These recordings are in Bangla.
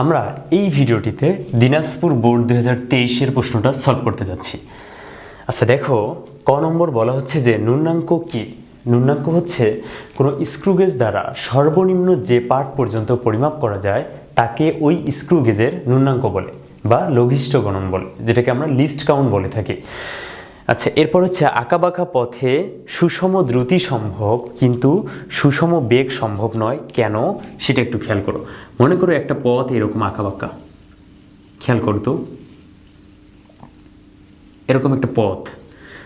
আমরা এই ভিডিওটিতে দিনাজপুর বোর্ড দু হাজার তেইশের প্রশ্নটা সলভ করতে যাচ্ছি। আচ্ছা দেখো, ক নম্বর বলা হচ্ছে যে ন্যূনাঙ্ক কি? ন্যূনাঙ্ক হচ্ছে কোনো স্ক্রুগেজ দ্বারা সর্বনিম্ন যে পার্ট পর্যন্ত পরিমাপ করা যায়, তাকে ওই স্ক্রুগেজের ন্যূনাঙ্ক বলে বা লঘিষ্ঠ গণন বলে, যেটাকে আমরা লিস্ট কাউন্ট বলে থাকি। আচ্ছা এরপর হচ্ছে আঁকাবাঁকা পথে সুষম দ্রুতি সম্ভব, কিন্তু সুষম বেগ সম্ভব নয়। কেন? সেটা একটু খেয়াল করো। মনে করো একটা পথ এরকম আঁকাবাঁকা। খেয়াল করো তো। এরকম একটা পথ।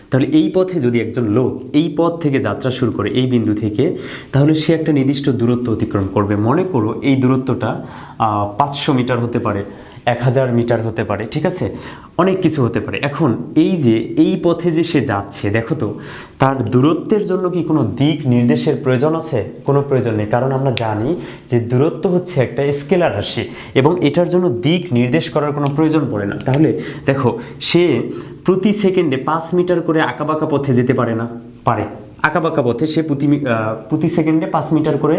তাহলে এই পথে যদি একজন লোক এই পথ থেকে যাত্রা শুরু করে এই বিন্দু থেকে, তাহলে সে একটা নির্দিষ্ট দূরত্ব অতিক্রম করবে। মনে করো এই দূরত্বটা পাঁচশো মিটার হতে পারে। এক হাজার মিটার হতে পারে, ঠিক আছে? অনেক কিছু হতে পারে। এখন এই যে, এই পথে যে সে যাচ্ছে, দেখো তো, তার দূরত্বের জন্য কি কোনো দিক নির্দেশের প্রয়োজন আছে? কোনো প্রয়োজন নেই, কারণ আমরা জানি যে দূরত্ব হচ্ছে একটা স্কেলার রাশি এবং এটার জন্য দিক নির্দেশ করার কোনো প্রয়োজন পড়ে না। তাহলে দেখো, সে প্রতি সেকেন্ডে পাঁচ মিটার করে আঁকাবাঁকা পথে যেতে পারে না, পারে। আঁকাবাঁকা পথে সে প্রতি প্রতি সেকেন্ডে পাঁচ মিটার করে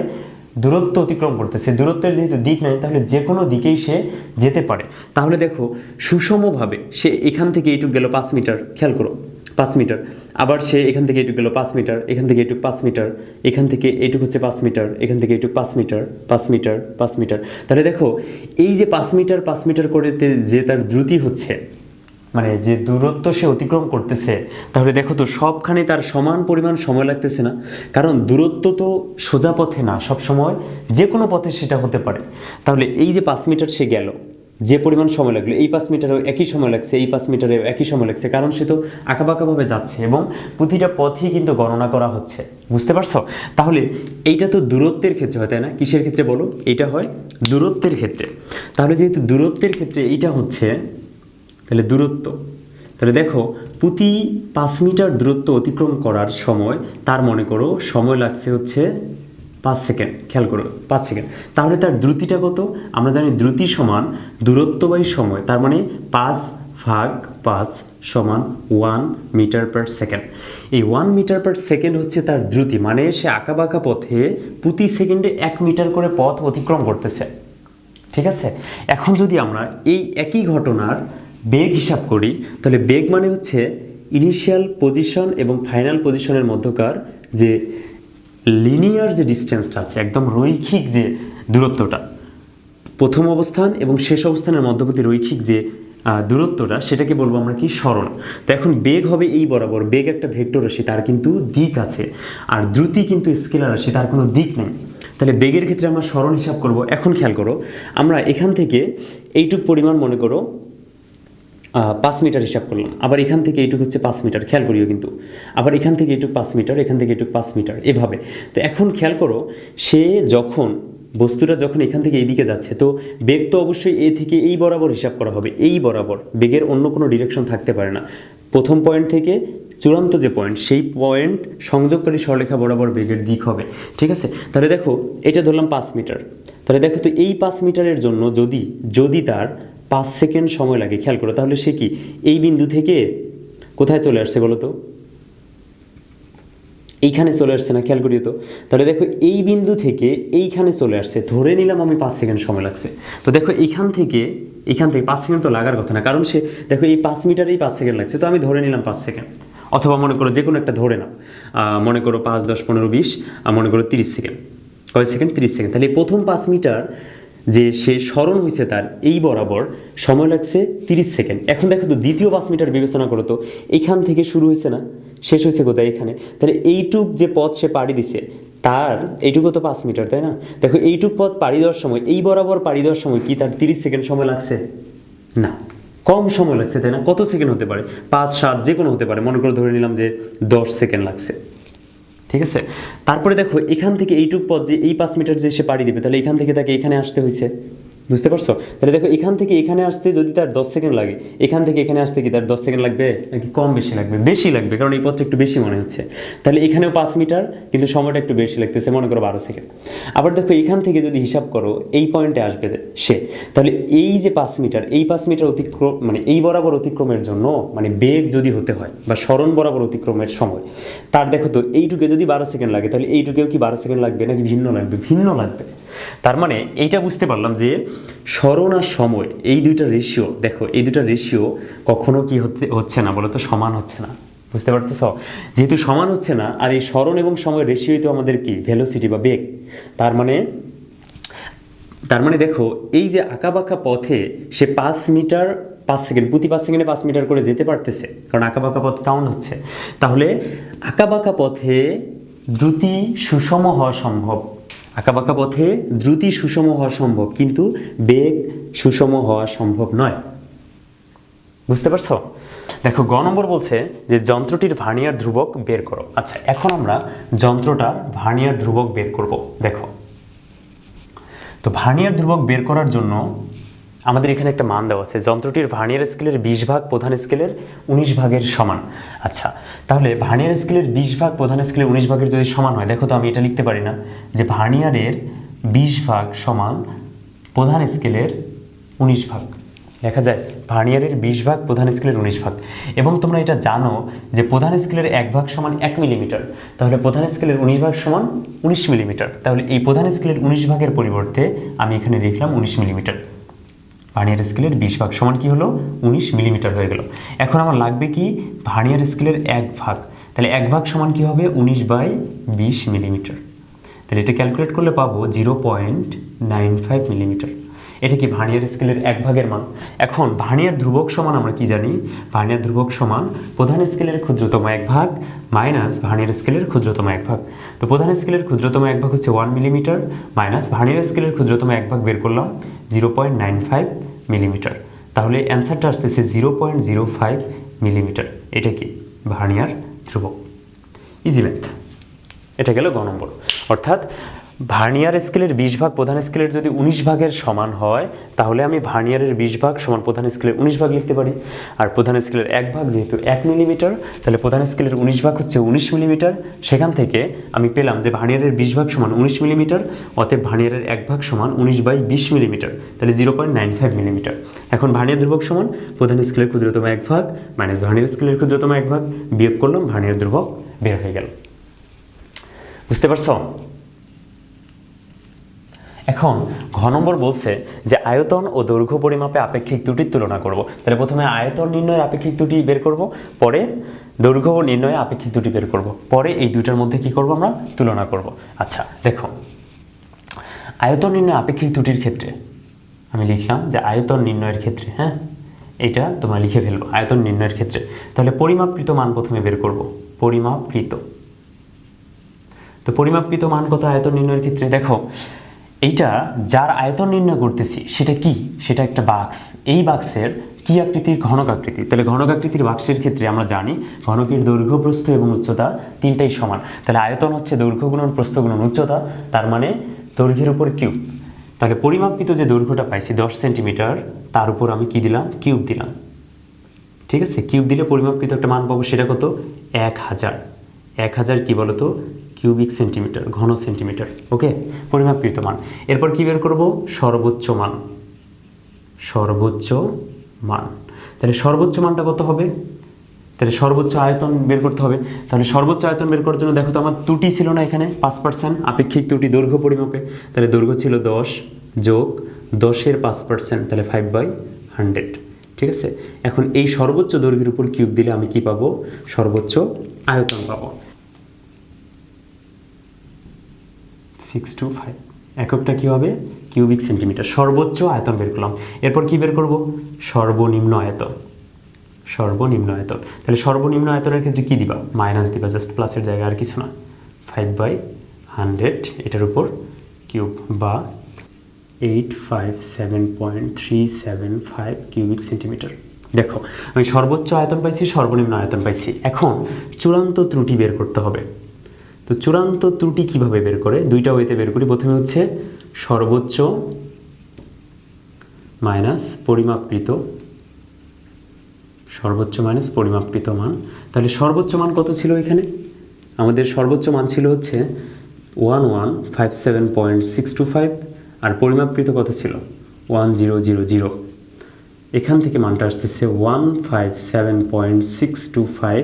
দূরত্ব অতিক্রম করতেছে। দূরত্বের যেহেতু দিক নাই, তাহলে যে কোনো দিকেই সে যেতে পারে। তাহলে দেখো, সুষমভাবে সে এখান থেকে এইটুক গেল পাঁচ মিটার, খেয়াল করো, পাঁচ মিটার। আবার সে এখান থেকে এইটুক গেল পাঁচ মিটার, এখান থেকে এইটুক পাঁচ মিটার, এখান থেকে এইটুক হচ্ছে পাঁচ মিটার, এখান থেকে এইটুক পাঁচ মিটার পাঁচ মিটার পাঁচ মিটার। তাহলে দেখো, এই যে পাঁচ মিটার পাঁচ মিটার করে যে তার দ্রুতি হচ্ছে মানে যে দূরত্ব সে অতিক্রম করতেছে, তাহলে দেখো তো সবখানে তার সমান পরিমাণ সময় লাগতেছে না। কারণ দূরত্ব তো সোজা পথে না সব সময় যে কোনো পথে সেটা হতে পারে। তাহলে এই যে পাঁচ মিটার সে গেল, যে পরিমাণ সময় লাগল, এই পাঁচ মিটারেও একই সময় লাগছে, এই পাঁচ মিটারেও একই সময় লাগছে, কারণ সে তো আঁকাবাঁকাভাবে যাচ্ছে এবং প্রতিটা পথই কিন্তু গণনা করা হচ্ছে। বুঝতে পারছ? তাহলে এইটা তো দূরত্বের ক্ষেত্রে হয়, তাই না? কিসের ক্ষেত্রে বলো? এইটা হয় দূরত্বের ক্ষেত্রে। তাহলে যেহেতু দূরত্বের ক্ষেত্রে এইটা হচ্ছে তাহলে দূরত্ব। তাহলে দেখো, প্রতি পাঁচ মিটার দূরত্ব অতিক্রম করার সময় তার মনে করো সময় লাগছে হচ্ছে পাঁচ সেকেন্ড, খেয়াল করো, পাঁচ সেকেন্ড। তাহলে তার দ্রুতিটা কত? আমরা জানি দ্রুতি সমান দূরত্ব বাই সময়, তার মানে পাঁচ ভাগ পাঁচ সমান ওয়ান মিটার পার সেকেন্ড। এই ওয়ান মিটার পার সেকেন্ড হচ্ছে তার দ্রুতি মানে সে আঁকাবাঁকা পথে প্রতি সেকেন্ডে এক মিটার করে পথ অতিক্রম করতেছে। ঠিক আছে? এখন যদি আমরা এই একই ঘটনার বেগ হিসাব করি, তাহলে বেগ মানে হচ্ছে ইনিশিয়াল পজিশন এবং ফাইনাল পজিশনের মধ্যকার যে লিনিয়ার যে ডিস্টেন্সটা আছে, একদম রৈখিক যে দূরত্বটা, প্রথম অবস্থান এবং শেষ অবস্থানের মধ্যবর্তী রৈখিক যে দূরত্বটা, সেটাকে বলব আমরা কি স্মরণ তো এখন বেগ হবে এই বরাবর, বেগ একটা ভেক্টর রাশি, তার কিন্তু দিক আছে, আর দ্রুতি কিন্তু স্কেলার রাশি, তার কোনো দিক নেই। তাহলে বেগের ক্ষেত্রে আমরা স্মরণ হিসাব করব। এখন খেয়াল করো, আমরা এখান থেকে এইটুক পরিমাণ মনে করো পাঁচ মিটার হিসাব করলাম। আবার এখান থেকে এইটুক হচ্ছে পাঁচ মিটার, খেয়াল করিও কিন্তু। আবার এখান থেকে এইটুক পাঁচ মিটার, এখান থেকে এইটুক পাঁচ মিটার, এভাবে। তো এখন খেয়াল করো, সে যখন, বস্তুটা যখন এখান থেকে এইদিকে যাচ্ছে, তো বেগ তো অবশ্যই এ থেকে এই বরাবর হিসাব করা হবে, এই বরাবর। বেগের অন্য কোনো ডিরেকশন থাকতে পারে না। প্রথম পয়েন্ট থেকে চূড়ান্ত যে পয়েন্ট সেই পয়েন্ট সংযোগকারী সরলেখা বরাবর বেগের দিক হবে। ঠিক আছে? তাহলে দেখো, এটা ধরলাম পাঁচ মিটার। তাহলে দেখো তো এই পাঁচ মিটারের জন্য যদি যদি তার পাঁচ সেকেন্ড সময় লাগে, খেয়াল করো। তাহলে সে কি? এই বিন্দু থেকে কোথায় চলে আসছে বলো তো? এইখানে চলে আসছে না, খেয়াল করিও তো। তাহলে দেখো, এই বিন্দু থেকে এইখানে চলে আসছে, ধরে নিলাম আমি পাঁচ সেকেন্ড সময় লাগছে। তো দেখো, এইখান থেকে এখান থেকে পাঁচ সেকেন্ড তো লাগার কথা না, কারণ সে, দেখো, এই পাঁচ মিটারেই পাঁচ সেকেন্ড লাগছে, তো আমি ধরে নিলাম পাঁচ সেকেন্ড। অথবা মনে করো যে কোনো একটা ধরে নাও। মনে করো পাঁচ, দশ, পনেরো, বিশ মনে করো তিরিশ সেকেন্ড। কয় সেকেন্ড? তিরিশ সেকেন্ড। তাহলে প্রথম পাঁচ মিটার যে সে স্মরণ হয়েছে তার এই বরাবর, সময় লাগছে তিরিশ সেকেন্ড। এখন দেখো তো, দ্বিতীয় পাঁচ মিটার বিবেচনা করো তো এইখান থেকে শুরু হয়েছে না? শেষ হয়েছে কোথায়? এখানে। তাহলে এইটুক যে পথ সে পাড়ি দিছে, তার এইটুকু তো পাঁচ মিটার, তাই না? দেখো, এইটুক পথ পাড়ি দেওয়ার সময়, এই বরাবর পাড়ি দেওয়ার সময় কি তার তিরিশ সেকেন্ড সময় লাগছে? না। কম সময় লাগছে, তাই না? কত সেকেন্ড হতে পারে? পাঁচ, সাত যে কোনো হতে পারে। মনে করে ধরে নিলাম যে দশ সেকেন্ড লাগছে। ঠিক আছে? তারপরে দেখো, এখান থেকে এইটুক পথ যে এই পাঁচ মিটার যে সে পাড়ি দেবে, তাহলে এখান থেকে তাকে এখানে আসতে হয়েছে বুঝতে পারছ? তাহলে দেখো, এখান থেকে এখানে আসতে যদি তার দশ সেকেন্ড লাগে, এখান থেকে এখানে আসতে কি তার দশ সেকেন্ড লাগবে? নাকি কম বেশি লাগবে? বেশি লাগবে, কারণ এই পথটা একটু বেশি মনে হচ্ছে। তাহলে এখানেও পাঁচ মিটার, কিন্তু সময়টা একটু বেশি লাগতেছে, মনে করো বারো সেকেন্ড। আবার দেখো, এখান থেকে যদি হিসাব করো, এই পয়েন্টে আসবে সে। তাহলে এই যে পাঁচ মিটার, এই পাঁচ মিটার অতিক্রম মানে এই বরাবর অতিক্রমের জন্য মানে বেগ যদি হতে হয়, বা স্মরণ বরাবর অতিক্রমের সময়, তার দেখো তো, এইটুকে যদি বারো সেকেন্ড লাগে, তাহলে এইটুকেও কি বারো সেকেন্ড লাগবে, নাকি ভিন্ন লাগবে? ভিন্ন লাগবে। তার মানে এইটা বুঝতে পারলাম যে স্মরণ আর সময়, এই দুইটা রেশিও দেখো, এই দুইটা রেশিও কখনো কি হতে, হচ্ছে না বলো তো, সমান হচ্ছে না। বুঝতে পারতেছ? যেহেতু সমান হচ্ছে না, আর এই স্মরণ এবং সময়ের রেশিওই তো আমাদের কি? ভেলোসিটি বা বেগ। তার মানে তার মানে দেখো, এই যে আঁকাবাঁকা পথে সে পাঁচ মিটার, পাঁচ সেকেন্ড, প্রতি পাঁচ সেকেন্ডে পাঁচ মিটার করে যেতে পারতেছে, কারণ আঁকাবাঁকা পথ কাউন্ট হচ্ছে। তাহলে আঁকাবাঁকা পথে দ্রুতি সুষম হওয়া সম্ভব। আঁকাবাঁকা পথে দ্রুতি সুষম হওয়া সম্ভব, কিন্তু বেগ সুষম হওয়া সম্ভব নয়। বুঝতে পারছ? দেখো, গ নম্বর বলছে যে যন্ত্রটির ভার্নিয়ার ধ্রুবক বের করো। আচ্ছা এখন আমরা যন্ত্রটার ভার্নিয়ার ধ্রুবক বের করব। দেখো, তো ভার্নিয়ার ধ্রুবক বের করার জন্য আমাদের এখানে একটা মান দেওয়া আছে। যন্ত্রটির ভার্নিয়ার স্কেলের বিশ ভাগ, প্রধান স্কেলের উনিশ ভাগের সমান। আচ্ছা তাহলে ভার্নিয়ার স্কেলের বিশ ভাগ, প্রধান স্কেলের উনিশ ভাগের যদি সমান হয়, দেখো তো আমি এটা লিখতে পারি না, যে ভার্নিয়ারের বিশ ভাগ সমান প্রধান স্কেলের উনিশ ভাগ। লেখা যায়, ভার্নিয়ারের বিশ ভাগ, প্রধান স্কেলের উনিশ ভাগ। এবং তোমরা এটা জানো যে প্রধান স্কেলের এক ভাগ সমান এক মিলিমিটার, তাহলে প্রধান স্কেলের উনিশ ভাগ সমান উনিশ মিলিমিটার। তাহলে এই প্রধান স্কেলের উনিশ ভাগের পরিবর্তে আমি এখানে লিখলাম উনিশ মিলিমিটার। ভার্নিয়ার স্কেলের বিশ ভাগ সমান কি হলো? উনিশ মিলিমিটার হয়ে গেল। এখন আমার লাগবে কি? ভার্নিয়ার স্কেলের এক ভাগ। তাহলে এক ভাগ সমান কি হবে? উনিশ বাই বিশ মিলিমিটার। তাহলে এটা ক্যালকুলেট করলে পাবো zero point nine five millimetre. এটা কি ভার্নিয়ার স্কেলের এক ভাগের মান? এখন ভার্নিয়ার ধ্রুবক সমান আমরা কি জানি? ভার্নিয়ার ধ্রুবক সমান প্রধান স্কেলের ক্ষুদ্রতম এক ভাগ মাইনাস ভার্নিয়ার স্কেলের ক্ষুদ্রতম এক ভাগ। তো প্রধান স্কেলের ক্ষুদ্রতম এক ভাগ হচ্ছে ওয়ান মিলিমিটার মাইনাস ভার্নিয়ার স্কেলের ক্ষুদ্রতম এক ভাগ বের করলাম zero point nine five millimetre. তাহলে অ্যান্সারটা আসতেছে zero point zero five millimetre. এটা কি? ভার্নিয়ার ধ্রুবক। Easy math. এটা গেল গ নম্বর। অর্থাৎ ভার্নিয়ার স্কেলের বিশ ভাগ, প্রধান স্কেলের যদি উনিশ ভাগের সমান হয়, তাহলে আমি ভার্নিয়ারের বিশ ভাগ সমান প্রধান স্কেলের উনিশ ভাগ লিখতে পারি। আর প্রধান স্কেলের এক ভাগ যেহেতু এক মিলিমিটার, তাহলে প্রধান স্কেলের উনিশ ভাগ হচ্ছে উনিশ মিলিমিটার। সেখান থেকে আমি পেলাম যে ভার্নিয়ারের বিশ ভাগ সমান উনিশ মিলিমিটার, অতএব ভার্নিয়ারের এক ভাগ সমান উনিশ বাই বিশ মিলিমিটার, তাহলে zero point nine five millimetre. এখন ভার্নিয়ার ধ্রুবক সমান, প্রধান স্কেলের ক্ষুদ্রতম এক ভাগ মাইনাস ভার্নিয়ার স্কেলের ক্ষুদ্রতম এক ভাগ, বিয়োগ করলাম ভার্নিয়ার ধ্রুবক, বের হয়ে গেল। বুঝতে পারছ? এখন ঘ নম্বর বলছে যে আয়তন ও দৈর্ঘ্য পরিমাপে আপেক্ষিক ত্রুটির তুলনা করব। তাহলে প্রথমে আয়তন নির্ণয়ের আপেক্ষিক ত্রুটি বের করব, পরে দৈর্ঘ্য নির্ণয়ে আপেক্ষিক ত্রুটি বের করব, পরে এই দুইটার মধ্যে কি করব আমরা তুলনা করব। আচ্ছা দেখো, আয়তন নির্ণয় আপেক্ষিক ত্রুটির ক্ষেত্রে আমি লিখলাম যে আয়তন নির্ণয়ের ক্ষেত্রে হ্যাঁ এটা তোমরা লিখে ফেলব, আয়তন নির্ণয়ের ক্ষেত্রে। তাহলে পরিমাপকৃত মান প্রথমে বের করব, পরিমাপকৃত। তো পরিমাপকৃত মান কত আয়তন নির্ণয়ের ক্ষেত্রে? দেখো এইটা যার আয়তন নির্ণয় করতেছি, সেটা কি? সেটা একটা বাক্স। এই বাক্সের কি আকৃতির? ঘনক আকৃতি। তাহলে ঘনক আকৃতির বাক্সের ক্ষেত্রে আমরা জানি ঘনকের দৈর্ঘ্য, প্রস্থ এবং উচ্চতা তিনটাই সমান। তাহলে আয়তন হচ্ছে দৈর্ঘ্য গুণন, প্রস্থ গুণন, উচ্চতা, তার মানে দৈর্ঘ্যের উপর কিউব। তাহলে পরিমাপকৃত যে দৈর্ঘ্যটা পাইছি, দশ সেন্টিমিটার, তার উপর আমি কি দিলাম? কিউব দিলাম। ঠিক আছে? কিউব দিলে পরিমাপকৃত একটা মান পাবো সেটা কত? এক হাজার। এক হাজার কী বলতো? কিউবিক সেন্টিমিটার ঘন সেন্টিমিটার ওকে পরিমাপকৃত মান। এরপর কি বের করব? সর্বোচ্চ মান। সর্বোচ্চ মান। তাহলে সর্বোচ্চ মানটা কত হবে? তাহলে সর্বোচ্চ আয়তন বের করতে হবে। তাহলে সর্বোচ্চ আয়তন বের করার জন্য দেখো তো আমার ত্রুটি ছিল না এখানে, পাঁচ পার্সেন্ট আপেক্ষিক ত্রুটি, দৈর্ঘ্য পরিমাপে। তাহলে দৈর্ঘ্য ছিল দশ যোগ দশের পাঁচ পার্সেন্ট তাহলে ফাইভ বাই হান্ড্রেড ঠিক আছে? এখন এই সর্বোচ্চ দৈর্ঘ্যের উপর কিউব দিলে আমি কি পাবো? সর্বোচ্চ আয়তন পাবো। সিক্স টু ফাইভ এককটা কী হবে? কিউবিক সেন্টিমিটার সর্বোচ্চ আয়তন বের করলাম। এরপর কি বের করব? সর্বনিম্ন আয়তন। সর্বনিম্ন আয়তন। তাহলে সর্বনিম্ন আয়তনের ক্ষেত্রে কী দিবা? মাইনাস দিবা। জাস্ট প্লাসের জায়গায় আর কিছু না ফাইভ বাই হান্ড্রেড এটার উপর কিউব বা eight five seven point three seven five cubic centimetre দেখো, আমি সর্বোচ্চ আয়তন পাইছি, সর্বনিম্ন আয়তন পাইছি। এখন চূড়ান্ত ত্রুটি বের করতে হবে। তো চূড়ান্ত ত্রুটি কীভাবে বের করে? দুইটা ওয়েতে বের করি। প্রথমে হচ্ছে সর্বোচ্চ মাইনাস পরিমাপকৃত, সর্বোচ্চ মাইনাস পরিমাপকৃত মান। তাহলে সর্বোচ্চ মান কত ছিল এখানে? আমাদের সর্বোচ্চ মান ছিল হচ্ছে one one five seven point six two five আর পরিমাপকৃত কত ছিল? One zero zero zero. এখান থেকে মানটা আসতেছে one five seven point six two five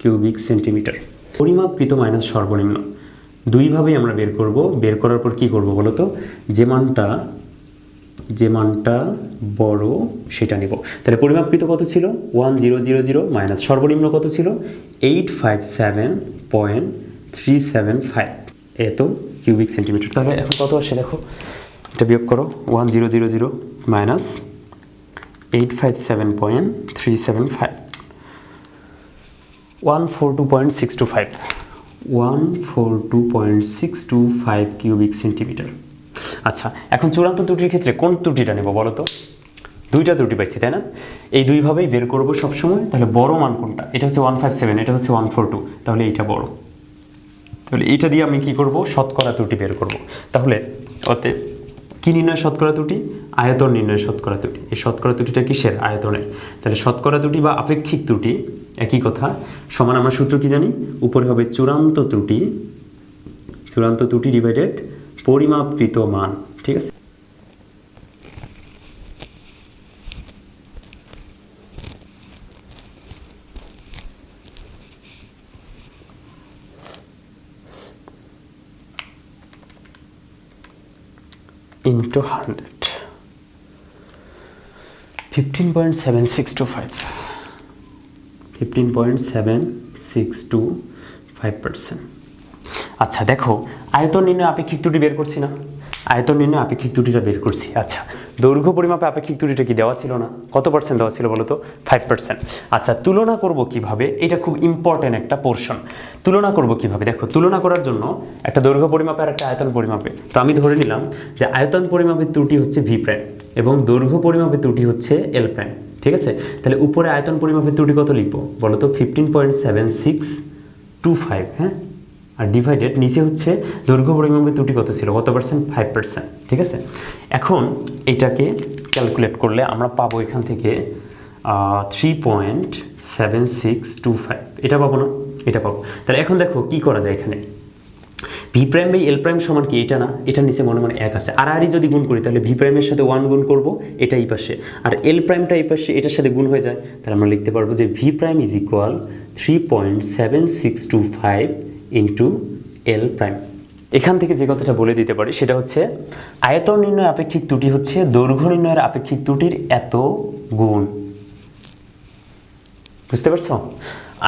cubic centimetre. পরিমাপকৃত minus সর্বনিম্ন। দুইভাবেই আমরা বের করব। বের করার পর কি করব বলো তো? যে মানটা যে মানটা বড় সেটা নিব। তাহলে পরিমাপকৃত কত ছিল? One zero zero zero minus সর্বনিম্ন কত ছিল? Eight five seven point three seven five. এত কিউবিক সেন্টিমিটার। তাহলে এখন কত আসে দেখো? এটা বিয়োগ করো। One zero zero zero minus eight five seven point three seven five. One four two point six two five one four two point six two five cubic centimetre আচ্ছা এখন চূড়ান্ত ত্রুটির ক্ষেত্রে কোন ত্রুটিটা নেব বলো তো? দুইটা ত্রুটি পাইছি, তাই না? এই দুইভাবেই বের করব সবসময়, তাহলে বড় মান কোনটা? এটা হচ্ছে ওয়ান ফাইভ সেভেন এটা হচ্ছে ওয়ান ফোর টু তাহলে এইটা বড়। তাহলে এইটা দিয়ে আমি কি করব? শতকরা ত্রুটি বের করব। তাহলে ওতে কি নির্ণয় শতকরা ত্রুটি? আয়তন নির্ণয় শতকরা ত্রুটি। এই শতকরা ত্রুটিটা কিসের? আয়তনের। তাহলে শতকরা ত্রুটি বা আপেক্ষিক ত্রুটি একই কথা। সমান আমরা সূত্র কি জানি? উপরে হবে চূড়ান্ত ত্রুটি। চূড়ান্ত ত্রুটি ডিভাইডেড পরিমাপকৃত মান। ঠিক আছে? Into 100 15.7625 15.762 আচ্ছা দেখো, আয়তন নির্ণয় আপেক্ষিক ত্রুটি বের করছি না। আয়তন নির্ণয় আপেক্ষিক ত্রুটিটা বের করছি। আচ্ছা দৈর্ঘ্য পরিমাপে আপেক্ষিক ত্রুটিটা কি দেওয়া ছিল না? কত পার্সেন্ট দেওয়া ছিল বলো তো ফাইভ পার্সেন্ট আচ্ছা তুলনা করব কীভাবে? এটা খুব ইম্পর্টেন্ট একটা পোর্শন তুলনা করব কীভাবে? দেখো, তুলনা করার জন্য একটা দৈর্ঘ্য পরিমাপে আর একটা আয়তন পরিমাপে। তো আমি ধরে নিলাম যে আয়তন পরিমাপের ত্রুটি হচ্ছে ভি প্রাইম এবং দৈর্ঘ্য পরিমাপের ত্রুটি হচ্ছে এল প্রাইম ঠিক আছে? তাহলে উপরে আয়তন পরিমাপের ত্রুটি কত লিখব? বলো তো fifteen point seven six two five হ্যাঁ? আর ডিভাইডেড নিচে হচ্ছে দৈর্ঘ্য পরিমাপের ত্রুটি কত ছিল? কত পার্সেন্ট ফাইভ পার্সেন্ট ঠিক আছে? এখন এটাকে ক্যালকুলেট করলে আমরা পাবো এখান থেকে three point seven six two five এটা পাবো না? এটা পাবো। তাহলে এখন দেখো কি করা যায় এখানে? V prime by L prime সমান কি? এটা না এটার নিচে মনে মনে এক আছে। আর আরই যদি গুণ করি, তাহলে ভি প্রাইমের সাথে ওয়ান গুণ করব, এটা এই পাশে। আর এল প্রাইমটা এই পাশে, এটার সাথে গুণ হয়ে যায়, তাহলে আমরা লিখতে পারব যে V prime is equal three point seven six two five into L prime এখান থেকে যে কথাটা বলে দিতে পারি, সেটা হচ্ছে, আয়তন নির্ণয় আপেক্ষিক ত্রুটি হচ্ছে দৈর্ঘ্য নির্ণয়ের আপেক্ষিক ত্রুটির এত গুণ। বুঝতে পারছ?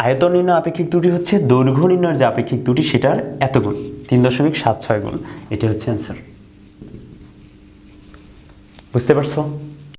আয়তন নির্ণয় আপেক্ষিক ত্রুটি হচ্ছে দৈর্ঘ্য নির্ণয়ের যে আপেক্ষিক ত্রুটি, সেটার এত গুণ। তিন দশমিক সাত ছয় গুণ। এটি হচ্ছে অ্যান্সার বুঝতে পারছ?